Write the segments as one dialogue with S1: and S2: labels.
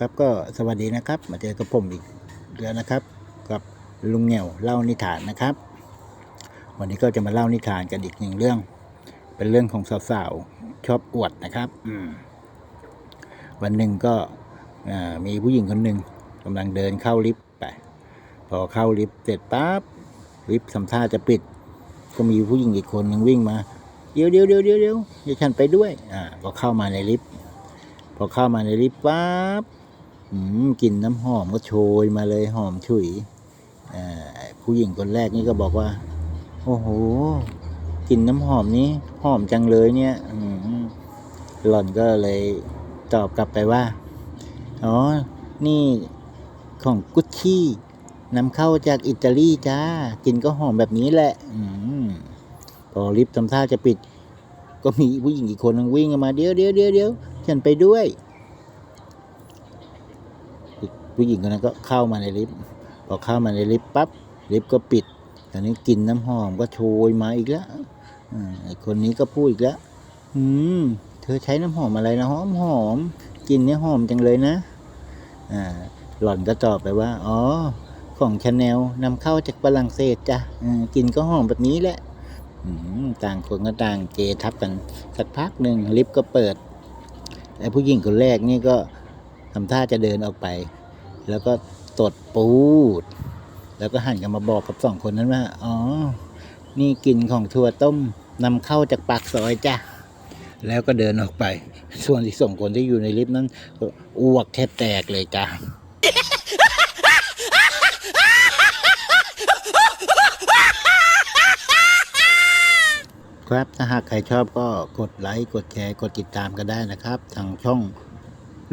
S1: ครับก็สวัสดีนะครับมาเจอกับผมอีกแล้วนะครับ กับลุงเหนียวเล่านิทานนะครับ วันนี้ก็จะมาเล่านิทานกันอีกหนึ่งเรื่อง เป็นเรื่องของสาวๆชอบอวดนะครับวันหนึ่งก็มีผู้หญิงคนหนึ่งกำลังเดินเข้าลิฟต์ไปพอเข้าลิฟต์เสร็จปั๊บลิฟต์ทำท่าจะปิด ก็มีผู้หญิงอีกคนหนึ่งวิ่งมาเดี๋ยวเดี๋ยวเดี๋ยวเดี๋ยวเดี๋ยวฉันไปด้วยอ่าพอเข้ามาในลิฟต์พอเข้ามาในลิฟต์ปั๊บ อืมกลิ่นน้ำหอมก็โชยมาเลยหอมฉุยอ่าผู้หญิงคนแรกนี่ก็บอกว่า โอ้โหกลิ่นน้ำหอมนี้หอมจังเลยเนี่ย อืมหล่อนก็เลยตอบกลับไปว่า อ๋อ นี่ของกุชชี่นำเข้าจากอิตาลีจ้า กินก็หอมแบบนี้แหละ อืมพอลิฟต์ทำท่าจะปิด ก็มีผู้หญิงอีกคนนึงวิ่งมาเดี๋ยวเดี๋ยวเดี๋ยวเดี๋ยวฉันไปด้วย ผู้หญิงคนนั้นก็เข้ามาในลิฟต์พอเข้ามาในลิฟต์ปั๊บลิฟต์ก็ปิดตอนนี้กลิ่นน้ำหอมก็โชยมาอีกแล้วไอ้คนนี้ก็พูดอีกแล้วอืมเธอใช้น้ำหอมอะไรนะหอมหอมกลิ่นเนี่ยหอมจังเลยนะอ่าหล่อนก็ตอบไปว่าอ๋อของชาแนลนำเข้าจากฝรั่งเศสจ้ะกลิ่นก็หอมแบบนี้แหละต่างคนก็ต่างเกทับกันสักพักหนึ่งลิฟต์ก็เปิดไอ้ผู้หญิงคนแรกนี่ก็ ทำท่าจะเดินออกไป แล้วก็ตดปูด แล้วก็หันกลันมาบอกกับสองคนนั้นว่า อ๋อ นี่กลิ่นของถั่วต้มนำเข้าจากปากซอยจ้ะ แล้วก็เดินออกไป ส่วนที่สองคนที่อยู่ในลิฟต์นั้นก็อ้วกแทบแตกเลยจ้ะครับ ถ้าหากใครชอบก็กดไลค์ กดแชร์ กดติดตามกันได้นะครับ ทางช่อง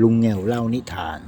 S1: ลุงเหนียวเล่านิทาน